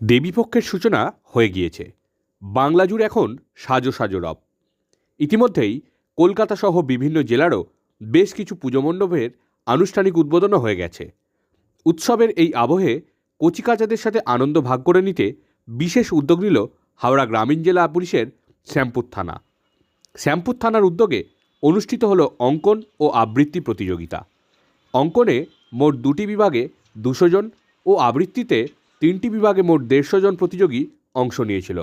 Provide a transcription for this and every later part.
দেবীপক্ষের সূচনা হয়ে গিয়েছে। বাংলা জুড়ে এখন সাজো সাজো রব। ইতিমধ্যেই কলকাতা সহ বিভিন্ন জেলারও বেশ কিছু পুজো মণ্ডপের আনুষ্ঠানিক উদ্বোধনও হয়ে গেছে। উৎসবের এই আবহে কচিকাচাদের সাথে আনন্দ ভাগ করে নিতে বিশেষ উদ্যোগ নিল হাওড়া গ্রামীণ জেলা পুলিশের শ্যামপুর থানা। শ্যামপুর থানার উদ্যোগে অনুষ্ঠিত হলো অঙ্কন ও আবৃত্তি প্রতিযোগিতা। অঙ্কনে মোট দুটি বিভাগে দুশো জন ও আবৃত্তিতে তিনটি বিভাগে মোট দেড়শো জন প্রতিযোগী অংশ নিয়েছিল।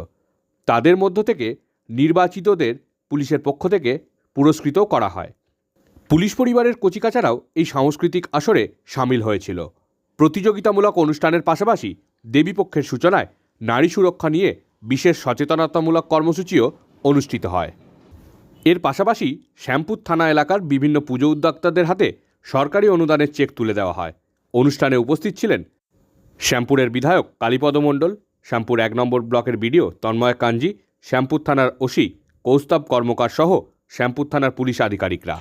তাদের মধ্য থেকে নির্বাচিতদের পুলিশের পক্ষ থেকে পুরস্কৃত করা হয়। পুলিশ পরিবারের কচিকাচারাও এই সাংস্কৃতিক আসরে সামিল হয়েছিল। প্রতিযোগিতামূলক অনুষ্ঠানের পাশাপাশি দেবীপক্ষের সূচনায় নারী সুরক্ষা নিয়ে বিশেষ সচেতনতামূলক কর্মসূচিও অনুষ্ঠিত হয়। এর পাশাপাশি শ্যামপুর থানা এলাকার বিভিন্ন পুজো উদ্যোক্তাদের হাতে সরকারি অনুদানের চেক তুলে দেওয়া হয়। অনুষ্ঠানে উপস্থিত ছিলেন শ্যামপুরের বিধায়ক কালীপদ মণ্ডল, শ্যাম্পুর এক নম্বর ব্লকের বিডিও তন্ময় কাঞ্জি, শ্যাম্পুর থানার ওসি কৌস্তব কর্মকার সহ শ্যামপুর থানার পুলিশ আধিকারিকরা।